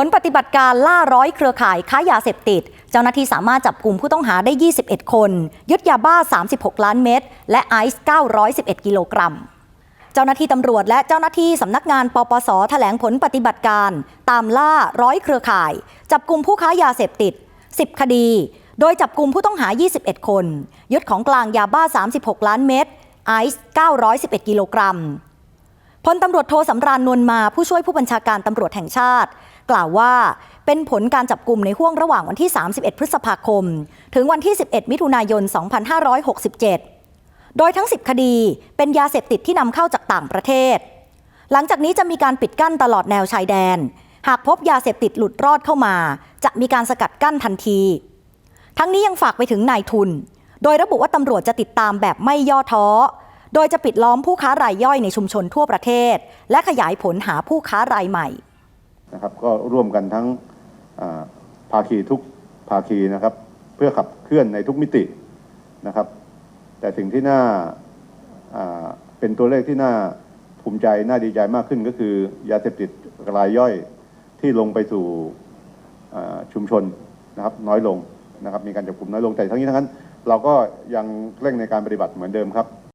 ผลปฏิบัติการล่าร้อยเครือข่ายค้ายาเสพติด เจ้าหน้าที่สามารถจับกลุ่มผู้ต้องหาได้ 21 คน ยึดยาบ้า 36 ล้านเม็ดและไอซ์ 911 กิโลกรัมเจ้าหน้าที่ตำรวจและเจ้าหน้าที่สำนักงานปปสแถลงผลปฏิบัติการ ตามล่าร้อยเครือข่าย จับกลุ่มผู้ค้ายาเสพติด 10 คดี โดยจับกลุ่มผู้ต้องหา 21 คน ยึดของกลางยาบ้า 36 ล้านเม็ดไอซ์911 กิโลกรัมพลตำรวจโทสำราญนวลมาผู้ช่วยผู้บัญชาการตำรวจแห่งชาติ กล่าวว่าเป็นผลการจับกลุ่มในห่วงระหว่างวันที่ 31 พฤษภาคม ถึงวันที่ 11 มิถุนายน 2567 โดยทั้ง 10 คดีเป็นยาเสพติดที่นำเข้าจากต่างประเทศ หลังจากนี้จะมีการปิดกั้นตลอดแนวชายแดน หากพบยาเสพติดหลุดรอดเข้ามา จะมีการสกัดกั้นทันที ทั้งนี้ยังฝากไปถึงนายทุน โดยระบุว่าตำรวจจะติดตามแบบไม่ย่อท้อ โดยจะปิดล้อมผู้ค้ารายย่อยในชุมชนทั่วประเทศ และขยายผลหาผู้ค้ารายใหม่ นะครับ ก็ร่วมกันทั้งอ่าภาคีทุกภาคีนะครับ เพื่อขับเคลื่อนในทุกมิตินะครับ แต่สิ่งที่น่าเป็นตัวเลขที่น่าภูมิใจน่าดีใจมากขึ้นก็คือยาเสพติดรายย่อยที่ลงไปสู่ชุมชนนะครับน้อยลงนะครับมีการจับกลุ่มน้อยลงแต่ทั้งนี้ทั้งนั้น เราก็ยังเร่งในการปฏิบัติเหมือนเดิมครับ